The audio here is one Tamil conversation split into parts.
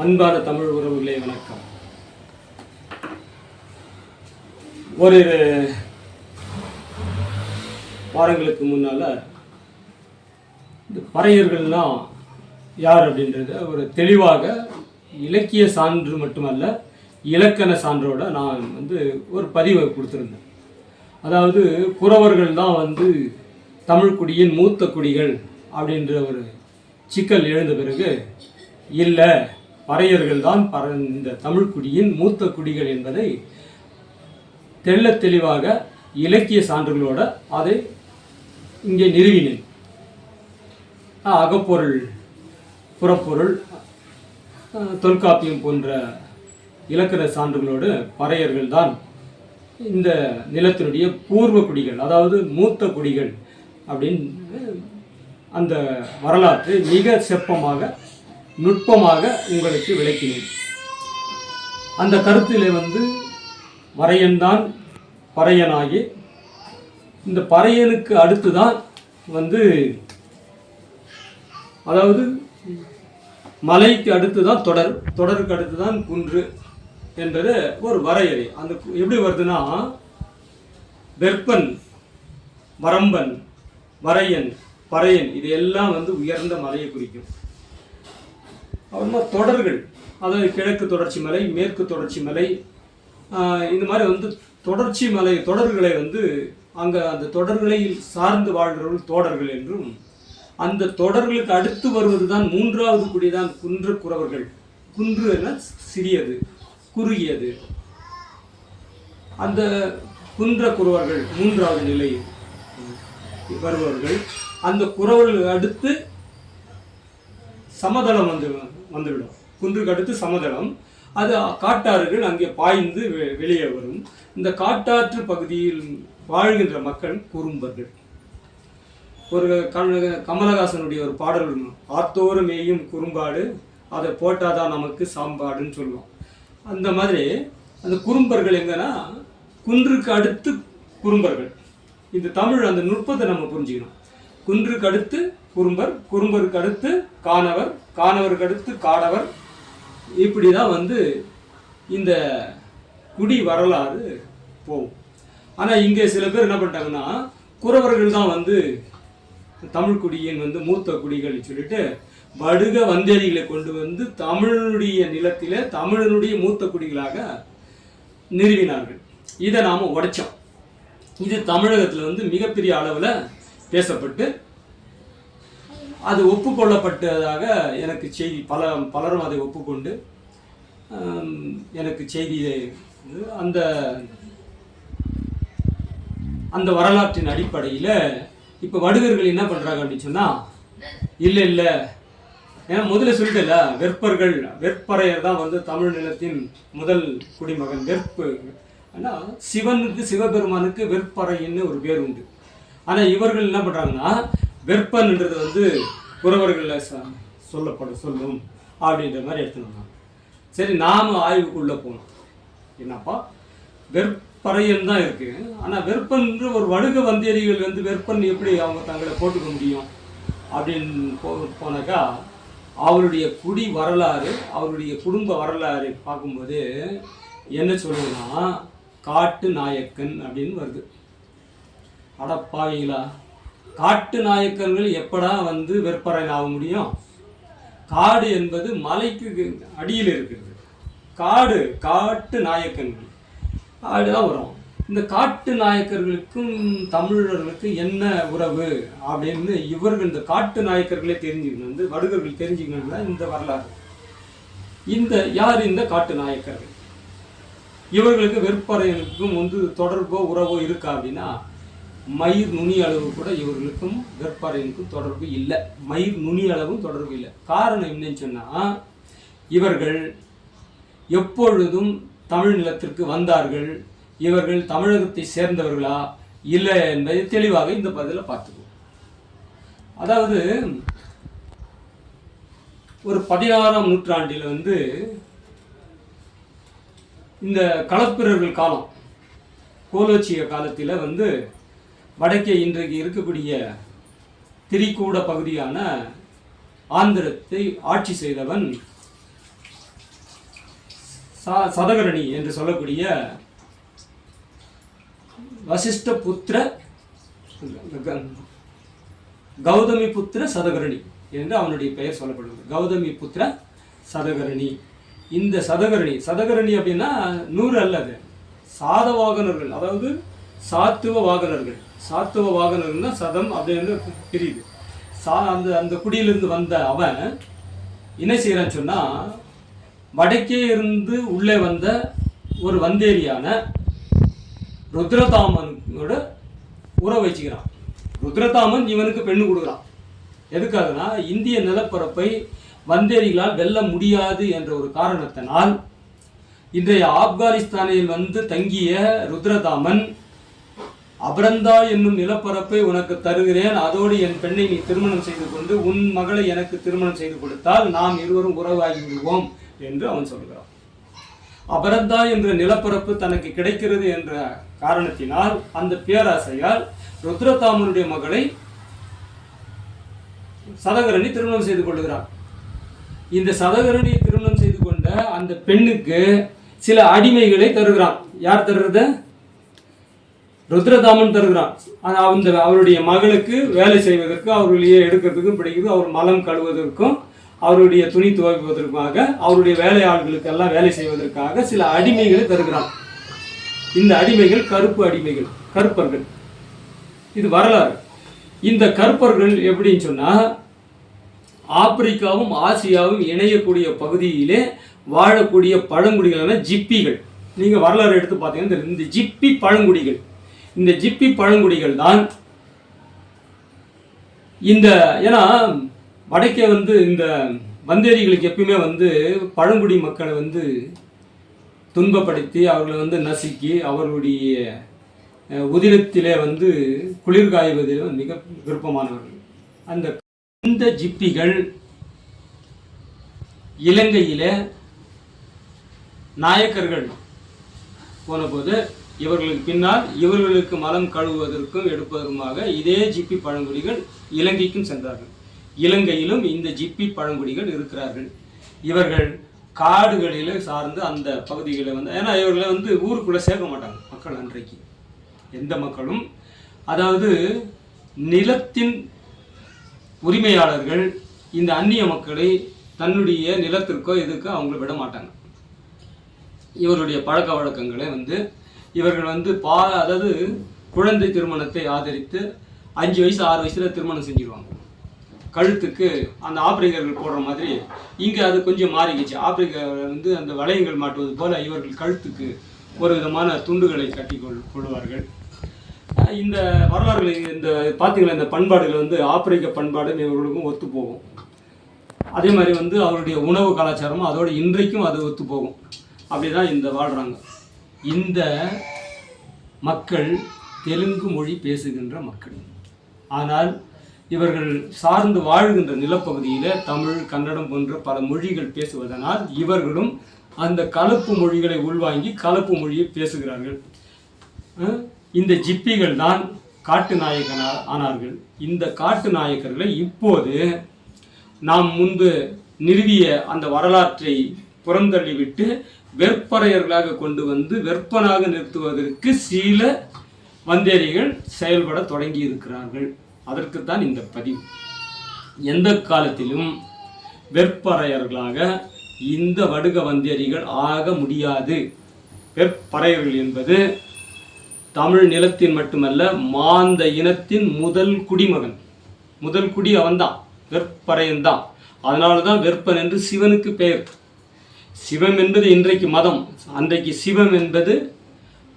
அன்பான தமிழ் உறவுகளே வணக்கம். ஒரு வாரங்களுக்கு முன்னால இந்த பறையர்கள்லாம் யார் அப்படின்றத ஒரு தெளிவாக இலக்கிய சான்று மட்டுமல்ல இலக்கண சான்றோட நான் வந்து ஒரு பதிவை கொடுத்துருந்தேன். அதாவது குறவர்கள் தான் வந்து தமிழ்குடியின் மூத்த குடிகள் அப்படின்ற ஒரு சிக்கல் எழுந்த பிறகு இல்லை பறையர்கள் தான் பற இந்த தமிழ்குடியின் மூத்த குடிகள் என்பதை தெள்ள தெளிவாக இலக்கிய சான்றுகளோட அதை இங்கே நிறுவினேன். அகப்பொருள் புறப்பொருள் தொல்காப்பியம் போன்ற இலக்கண சான்றுகளோடு பறையர்கள் தான் இந்த நிலத்தினுடைய பூர்வ குடிகள் அதாவது மூத்த குடிகள் அப்படின்னு அந்த வரலாற்று மிக செப்பமாக நுட்பமாக உங்களுக்கு விளக்கினேன். அந்த கருத்திலே வந்து மறையன்தான் பறையனாகி இந்த பறையனுக்கு அடுத்து தான் வந்து அதாவது மலைக்கு அடுத்து தான் தொடர் தொடருக்கு அடுத்து தான் குன்று என்பது ஒரு வரையறை. அந்த கு- எப்படி வருதுன்னா வெப்பன் வரம்பன் வரையன் பறையன் இது எல்லாம் வந்து உயர்ந்த மலையை குறிக்கும். அப்புறமா தொடர்கள். அதாவது கிழக்கு தொடர்ச்சி மலை மேற்கு தொடர்ச்சி மலை இந்த மாதிரி வந்து தொடர்ச்சி மலை தொடர்களை வந்து அங்கே அந்த தொடர்களை சார்ந்து வாழ்கிறவர்கள் தோடர்கள் என்றும் அந்த தொடர்களுக்கு அடுத்து வருவது தான் மூன்றாவது குடிதான் குன்று குறவர்கள். குன்று என சிறியது குறுகியது. அந்த குன்ற குறவர்கள் மூன்றாவது நிலை வருபவர்கள். அந்த குறவர்கள் அடுத்து சமதளம் வந்து வந்துவிடும். குன்றுக்கு அடுத்து சமதளம். அது காட்டாறுகள் அங்கே பாய்ந்து வெ- வெளியே வரும். இந்த காட்டாற்று பகுதியில் வாழ்கின்ற மக்கள் குறும்பர்கள். ஒரு கமலஹாசனுடைய ஒரு பாடல் ஆத்தோறு மேயும் குறும்பாடு அதை போட்டாதான் நமக்கு சாம்பாடுன்னு சொல்லுவோம் அந்த மாதிரி அந்த குறும்பர்கள் எங்கன்னா குன்றுக்கு அடுத்து குறும்பர்கள். இந்த தமிழ் அந்த நுட்பத்தை நம்ம புரிஞ்சுக்கணும். குன்றுக்கு அடுத்து குறும்பர் குறும்பருக்கு அடுத்து காணவர் காணவருக்கு அடுத்து காடவர். இப்படி தான் வந்து இந்த குடி வரலாறு போகும். ஆனால் இங்கே சில பேர் என்ன பண்ணிட்டாங்கன்னா குறவர்கள் தான் வந்து தமிழ் குடியின் வந்து மூத்த குடிகள் சொல்லிட்டு வடுக வந்தேரிகளை கொண்டு வந்து தமிழனுடைய நிலத்தில் தமிழனுடைய மூத்த குடிகளாக நிறுவினார்கள். இதை நாம் உடைச்சோம். இது தமிழகத்தில் வந்து மிகப்பெரிய அளவில் பேசப்பட்டு அது ஒப்புக்கொள்ளப்பட்டதாக எனக்கு செய்தி பல பலரும் அதை ஒப்புக்கொண்டு எனக்கு செய்தியை அந்த அந்த வரலாற்றின் அடிப்படையில் இப்போ வடுகர்கள் என்ன பண்ணுறாங்க அப்படின்னு சொன்னால் இல்லை இல்லை. ஏன்னா முதல்ல சொல்லிட்டல வெற்பர்கள் வெற்பறையர் தான் வந்து தமிழ் நிலத்தின் முதல் குடிமகன். வெற்பு ஆனால் சிவனுக்கு சிவபெருமானுக்கு வெற்பறைன்னு ஒரு பேர் உண்டு. ஆனால் இவர்கள் என்ன பண்ணுறாங்கன்னா வெற்பன்ன்றது வந்து குறவர்களில் ச சொல்லப்படும் சொல்லும் அப்படின்ற மாதிரி எடுத்துனாங்க சரி நாம ஆய்வுக்குள்ளே போனோம் என்னப்பா? வெற்பறையன் தான் இருக்கு. ஆனால் வெற்பன்ற ஒரு வடுக வந்தேரிகள் வந்து வெற்பன் எப்படி அவங்க தங்களை போட்டுக்க முடியும்? அப்படின்னு போ போனாக்கா அவருடைய குடி வரலாறு அவருடைய குடும்ப வரலாறு பார்க்கும்போது என்ன சொல்லுதுன்னா காட்டு நாயக்கன் அப்படின்னு வருது. அடப்பாவீங்களா காட்டு நாயக்கர்கள் எப்படா வந்து வெப்பறையில் ஆக முடியும்? காடு என்பது மலைக்கு அடியில் இருக்கிறது. காடு காட்டு நாயக்கன்கள். தான் வரும். இந்த காட்டு நாயக்கர்களுக்கும் தமிழர்களுக்கும் என்ன உறவு அப்படின்னு இவர்கள் இந்த காட்டு நாயக்கர்களே தெரிஞ்சுக்கணும். வந்து வடுகர்கள் தெரிஞ்சுக்கணும்னா இந்த வரலாறு. இந்த யார் இந்த காட்டு நாயக்கர்கள்? இவர்களுக்கு வெறுப்பறைகளுக்கும் வந்து தொடர்போ உறவோ இருக்கா அப்படின்னா மயிர் நுனி அளவு கூட இவர்களுக்கும் வெப்பாரிகளுக்கும் தொடர்பு இல்லை. மயிர் நுனி அளவும் தொடர்பு இல்லை. காரணம் என்னன்னு சொன்னால் இவர்கள் எப்பொழுதும் தமிழ் நிலத்திற்கு வந்தார்கள். இவர்கள் தமிழகத்தை சேர்ந்தவர்களா இல்லை என்பதை தெளிவாக இந்த பதிலில் பார்த்துக்குவோம். அதாவது ஒரு பதினாறாம் நூற்றாண்டில் வந்து இந்த களப்பிரர்கள் காலம் கோலோச்சிய காலத்தில் வந்து வடக்கே இன்றைக்கு இருக்கக்கூடிய திரிகூட பகுதியான ஆந்திரத்தை ஆட்சி செய்தவன் ச- சதகரணி என்று சொல்லக்கூடிய வசிஷ்ட புத்திர கௌதமி புத்திர சதகரணி என்று அவனுடைய பெயர் சொல்லப்படுகிறது. கௌதமி புத்திர சதகரணி. இந்த சதகரணி சதகரணி அப்படின்னா நூறு அல்லது சாதவாகனர்கள் அதாவது சாத்துவ வாகனர்கள். சாத்துவ வாகனர்கள்னா சதம் அப்படின்னு பிரியுது சா அந்த அந்த குடியிலிருந்து வந்த அவன் என்ன செய்கிறான்னு சொன்னால் வடக்கே இருந்து உள்ளே வந்த ஒரு வந்தேரியான ருத்ரதாமனோட உறவு வச்சுக்கிறான். ருத்ரதாமன் இவனுக்கு பெண்ணு கொடுக்குறான். எதுக்காகனா இந்திய நிலப்பரப்பை வந்தேரிகளால் வெல்ல முடியாது என்ற ஒரு காரணத்தினால் இன்றைய ஆப்கானிஸ்தானில் வந்து தங்கிய ருத்ரதாமன் அபரந்தா என்னும் நிலப்பரப்பை உனக்கு தருகிறேன். அதோடு என் பெண்ணை நீ திருமணம் செய்து கொண்டு உன் மகளை எனக்கு திருமணம் செய்து கொடுத்தால் நாம் இருவரும் உறவாகி விடுவோம் என்று அவன் சொல்கிறான். அபரந்தா என்ற நிலப்பரப்பு தனக்கு கிடைக்கிறது என்ற காரணத்தினால் அந்த பேராசையால் ருத்ரதாமனுடைய மகளை சதகரணி திருமணம் செய்து கொள்கிறார் இந்த சதகரணியை திருமணம் செய்து கொண்ட அந்த பெண்ணுக்கு சில அடிமைகளை தருகிறான். யார் தருறது? ருத்ரதாமன் தருகிறான். அந்த அவருடைய மகளுக்கு வேலை செய்வதற்கு அவர்களையே எடுக்கிறதுக்கும் பிடிக்குது. அவர் மலம் கழுவதற்கும் அவருடைய துணி துவைப்பதற்காக அவருடைய வேலையாள்களுக்கு எல்லாம் வேலை செய்வதற்காக சில அடிமைகளை தருகிறான். இந்த அடிமைகள் கருப்பு அடிமைகள் கருப்பர்கள். இது வரலாறு. இந்த கருப்பர்கள் எப்படின்னு சொன்னால் ஆப்பிரிக்காவும் ஆசியாவும் இணையக்கூடிய பகுதியிலே வாழக்கூடிய பழங்குடிகளான ஜிப்பிகள். நீங்கள் வரலாறு எடுத்து பார்த்தீங்கன்னா இந்த ஜிப்பி பழங்குடிகள். இந்த ஜிப்பி பழங்குடிகள் தான் இந்த ஏன்னா வடக்கே வந்து இந்த வந்தேரிகளுக்கு எப்பயுமே வந்து பழங்குடி மக்களை வந்து துன்பப்படுத்தி அவர்களை வந்து நசுக்கி அவர்களுடைய உதிரத்திலே வந்து குளிர் காய்வதில் மிக விருப்பமானவர்கள். அந்த இந்த ஜிப்பிகள் இலங்கையிலே நாயக்கர்கள் போனபோது இவர்களுக்கு பின்னால் இவர்களுக்கு மலம் கழுவுவதற்கும் எடுப்பதற்குமாக இதே ஜிப்பி பழங்குடிகள் இலங்கைக்கும் சென்றார்கள். இலங்கையிலும் இந்த ஜிப்பி பழங்குடிகள் இருக்கிறார்கள். இவர்கள் காடுகளில் சார்ந்து அந்த பகுதிகளை வந்து ஏன்னா இவர்களை வந்து ஊருக்குள்ளே சேர்க்க மாட்டாங்க மக்கள் அன்றைக்கு. எந்த மக்களும் அதாவது நிலத்தின் உரிமையாளர்கள் இந்த அந்நிய மக்களை தன்னுடைய நிலத்திற்கோ இதுக்கோ அவங்கள விட மாட்டாங்க. இவருடைய பழக்க வழக்கங்களை வந்து இவர்கள் வந்து பா அதாவது குழந்தை திருமணத்தை ஆதரித்து அஞ்சு வயசு ஆறு வயசில் திருமணம் செஞ்சிருவாங்க. கழுத்துக்கு அந்த ஆப்பிரிக்கர்கள் போடுற மாதிரி இங்கே அது கொஞ்சம் மாறிக்கிச்சு. ஆப்பிரிக்கா வந்து அந்த வளையங்கள் மாட்டுவது போல் இவர்கள் கழுத்துக்கு ஒரு விதமான துண்டுகளை கட்டி கொள் கொள்வார்கள். இந்த வரலாறுகள் இந்த பார்த்தீங்களா இந்த பண்பாடுகள் வந்து ஆப்பிரிக்க பண்பாடும் இவர்களுக்கும் ஒத்து போகும். அதே மாதிரி வந்து அவருடைய உணவு கலாச்சாரமும் அதோட இன்றைக்கும் அது ஒத்து போகும். அப்படிதான் இந்த வாழ்கிறாங்க இந்த மக்கள் தெலுங்கு மொழி பேசுகின்ற மக்கள். ஆனால் இவர்கள் சார்ந்து வாழ்கின்ற நிலப்பகுதியில் தமிழ் கன்னடம் போன்ற பல மொழிகள் பேசுவதனால் இவர்களும் அந்த கலப்பு மொழிகளை உள்வாங்கி கலப்பு மொழியை பேசுகிறார்கள். இந்த ஜிப்பிகள் தான் காட்டு நாயகனா ஆனார்கள். இந்த காட்டு நாயக்கர்களை இப்போது நாம் முன்பு நிறுவிய அந்த வரலாற்றை புறந்தள்ளிவிட்டு வெற்பறையர்களாக கொண்டு வந்து வெற்பனாக நிறுத்துவதற்கு சில வந்தேரிகள் செயல்பட தொடங்கி இருக்கிறார்கள் அதற்குத்தான் இந்த பதிவு. எந்த காலத்திலும் வெற்பறையர்களாக இந்த வடுக வந்தேரிகள் ஆக முடியாது. வெற்பறையர்கள் என்பது தமிழ் நிலத்தின் மட்டுமல்ல மாந்த இனத்தின் முதல் குடிமகன். முதல் குடி அவன்தான். வெற்பறையன் தான் அதனால தான் வெற்பன் என்று சிவனுக்கு பெயர். சிவம் என்பது இன்றைக்கு மதம். அன்றைக்கு சிவம் என்பது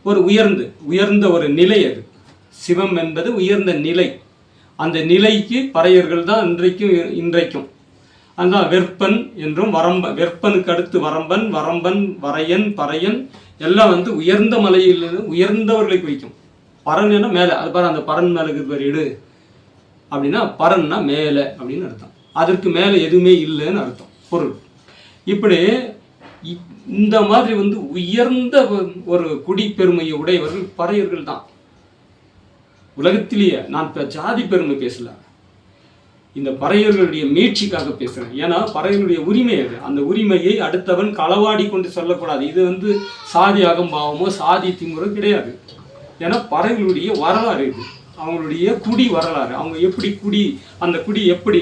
ஒரு உயர்ந்து உயர்ந்த ஒரு நிலை அது. சிவம் என்பது உயர்ந்த நிலை. அந்த நிலைக்கு பறையர்கள் தான் இன்றைக்கும் இன்றைக்கும். அதுதான் வெற்பன் என்றும் வரம்ப வெற்பனுக்கு அடுத்து வரம்பன் வரம்பன் வரையன் பறையன் எல்லாம் வந்து உயர்ந்த மலையில் உயர்ந்தவர்களை குறிக்கும் பரன் என மேலே. அது பாரு அந்த பரன் மேலே இருக்குது இடு. அப்படின்னா பரன்னா மேலே அப்படின்னு அர்த்தம். அதற்கு மேலே எதுவுமே இல்லைன்னு அர்த்தம். பொருள். இப்படி இந்த மாதிரி வந்து உயர்ந்த ஒரு குடி பெருமையை உடையவர்கள் பறையர்கள் தான். உலகத்திலேயே நான் இப்போ ஜாதி பெருமை பேசல. இந்த பறையர்களுடைய மீட்சிக்காக பேசுகிறேன் ஏன்னா பறையர்களுடைய உரிமை அது. அந்த உரிமையை அடுத்தவன் களவாடி கொண்டு சொல்லக்கூடாது. இது வந்து சாதி அகம்பாவமோ சாதி திமுறோ கிடையாது. ஏன்னா பறையர்களுடைய வரலாறு இது. அவங்களுடைய குடி வரலாறு. அவங்க எப்படி குடி அந்த குடி எப்படி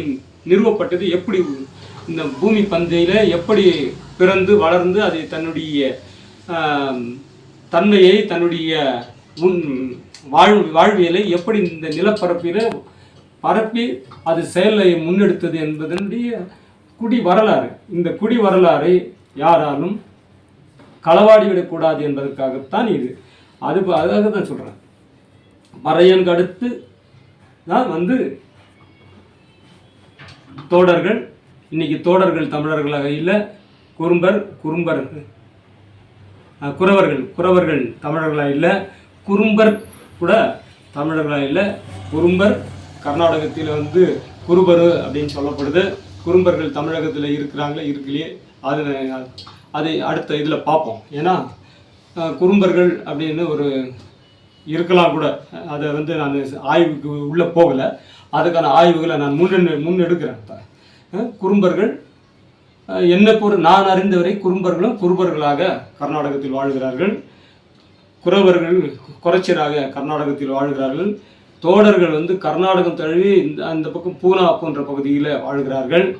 நிறுவப்பட்டது எப்படி இந்த பூமி பந்தையில் எப்படி பிறந்து வளர்ந்து அது தன்னுடைய தன்மையை தன்னுடைய முன் வாழ் வாழ்வியலை எப்படி இந்த நிலப்பரப்பில் பரப்பி அது செயலை முன்னெடுத்தது என்பதனுடைய குடி வரலாறு. இந்த குடி வரலாறை யாராலும் களவாடி விடக்கூடாது என்பதற்காகத்தான் இது. அது அதுக்காக தான் சொல்கிறேன் மறையன்கடுத்து அடுத்து தான் வந்து தோடர்கள் இன்றைக்கி தோடர்கள் தமிழர்களாக இல்லை குறும்பர் குறும்பர். குறவர்கள் குறவர்கள் தமிழர்களாக இல்லை குறும்பர் கூட தமிழர்களாக இல்லை குறும்பர் கர்நாடகத்தில் வந்து குறுபரு அப்படின்னு சொல்லப்படுது. குறும்பர்கள் தமிழகத்தில் இருக்கிறாங்களே இருக்கலையே அது அதை அடுத்த இதில் பார்ப்போம். ஏன்னா குறும்பர்கள் அப்படின்னு ஒரு இருக்கலாம் கூட. அதை வந்து நான் ஆய்வுக்கு உள்ளே போகலை. அதுக்கான ஆய்வுகளை நான் முன்னெடு முன்னெடுக்கிறேன் இப்போ. குறும்பர்கள். என்ன என்னை நான் அறிந்தவரை குறும்பர்களும் குறுபர்களாக கர்நாடகத்தில் வாழ்கிறார்கள். குறவர்கள் குறைச்சராக கர்நாடகத்தில் வாழ்கிறார்கள். தோடர்கள் வந்து கர்நாடகம் தழுவி இந்த அந்த பக்கம் பூனா போன்ற பகுதியில் வாழ்கிறார்கள்.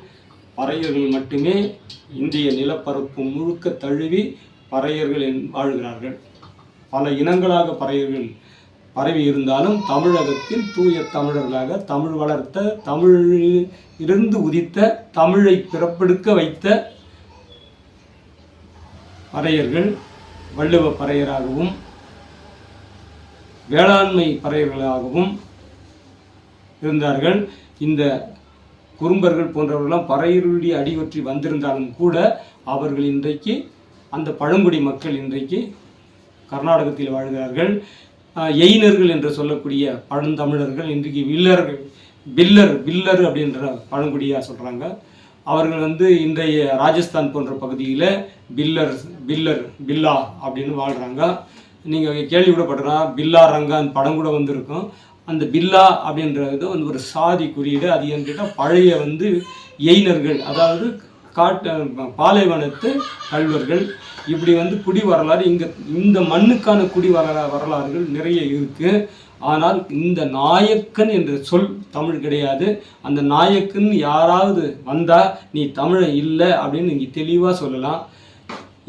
பறையர்கள் மட்டுமே இந்திய நிலப்பரப்பு முழுக்க தழுவி பறையர்கள் என்- வாழ்கிறார்கள். பல இனங்களாக பறையர்கள் பரவி இருந்தாலும் தமிழகத்தில் தூய தமிழர்களாக தமிழ் வளர்த்த தமிழில் இருந்து உதித்த தமிழை பிறப்பெடுக்க வைத்த பறையர்கள் வள்ளுவ பறையராகவும் வேளாண்மை பறையர்களாகவும் இருந்தார்கள். இந்த குறும்பர்கள் போன்றவர்களாம் பறையருடைய அடிவற்றி வந்திருந்தாலும் கூட அவர்கள் இன்றைக்கு அந்த பழங்குடி மக்கள் இன்றைக்கு கர்நாடகத்தில் வாழ்கிறார்கள். எயினர்கள் என்று சொல்லக்கூடிய பழந்தமிழர்கள் இன்றைக்கு வில்லர்கள் பில்லர் பில்லர் அப்படின்ற பழங்குடியாக சொல்கிறாங்க அவர்கள் வந்து இன்றைய ராஜஸ்தான் போன்ற பகுதியில் பில்லர் பில்லர் பில்லா அப்படின்னு வாழ்கிறாங்க நீங்கள் கேள்விப்பட்டிருக்கலாம் பில்லா ரங்கான் படம் கூட வந்திருக்கும். அந்த பில்லா அப்படின்றது வந்து ஒரு சாதி குறியீடு. அது என்கிட்ட பழைய வந்து எயினர்கள் அதாவது காட்டு பாலைவனத்து கல்வர்கள் இப்படி வந்து குடி வரலாறு இங்கே இந்த மண்ணுக்கான குடி வரலா வரலாறுகள் நிறைய இருக்குது ஆனால் இந்த நாயக்கன் என்ற சொல் தமிழ் கிடையாது. அந்த நாயக்கன் யாராவது வந்தால் நீ தமிழன் இல்லை அப்படின்னு நீங்கள் தெளிவாக சொல்லலாம்.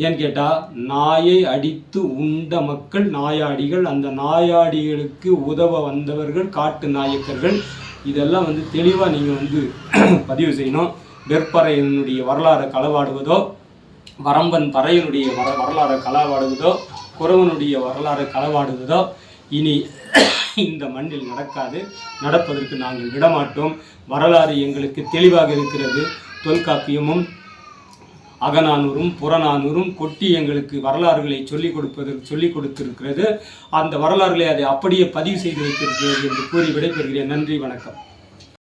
ஏன்னு கேட்டால் நாயை அடித்து உண்ட மக்கள் நாயாடிகள் அந்த நாயாடிகளுக்கு உதவ வந்தவர்கள் காட்டு நாயக்கர்கள். இதெல்லாம் வந்து தெளிவாக நீங்கள் வந்து பதிவு செய்யணும். வெற்பறையனுடைய வரலாறை களவாடுவதோ வரம்பன் பறையினுடைய வர வரலாறை களவாடுவதோ குறவனுடைய வரலாறை களவாடுவதோ இனி இந்த மண்ணில் நடக்காது. நடப்பதற்கு நாங்கள் விடமாட்டோம். வரலாறு எங்களுக்கு தெளிவாக இருக்கிறது. தொல்காப்பியமும் அகநானூறும் புறநானூரும் கொட்டி எங்களுக்கு வரலாறுகளை சொல்லிக் கொடுப்பதற்கு சொல்லிக் கொடுத்திருக்கிறது. அந்த வரலாறுகளை அதை அப்படியே பதிவு செய்து வைத்திருக்கிறது என்று கூறி விடைபெறுகிறேன். நன்றி வணக்கம்.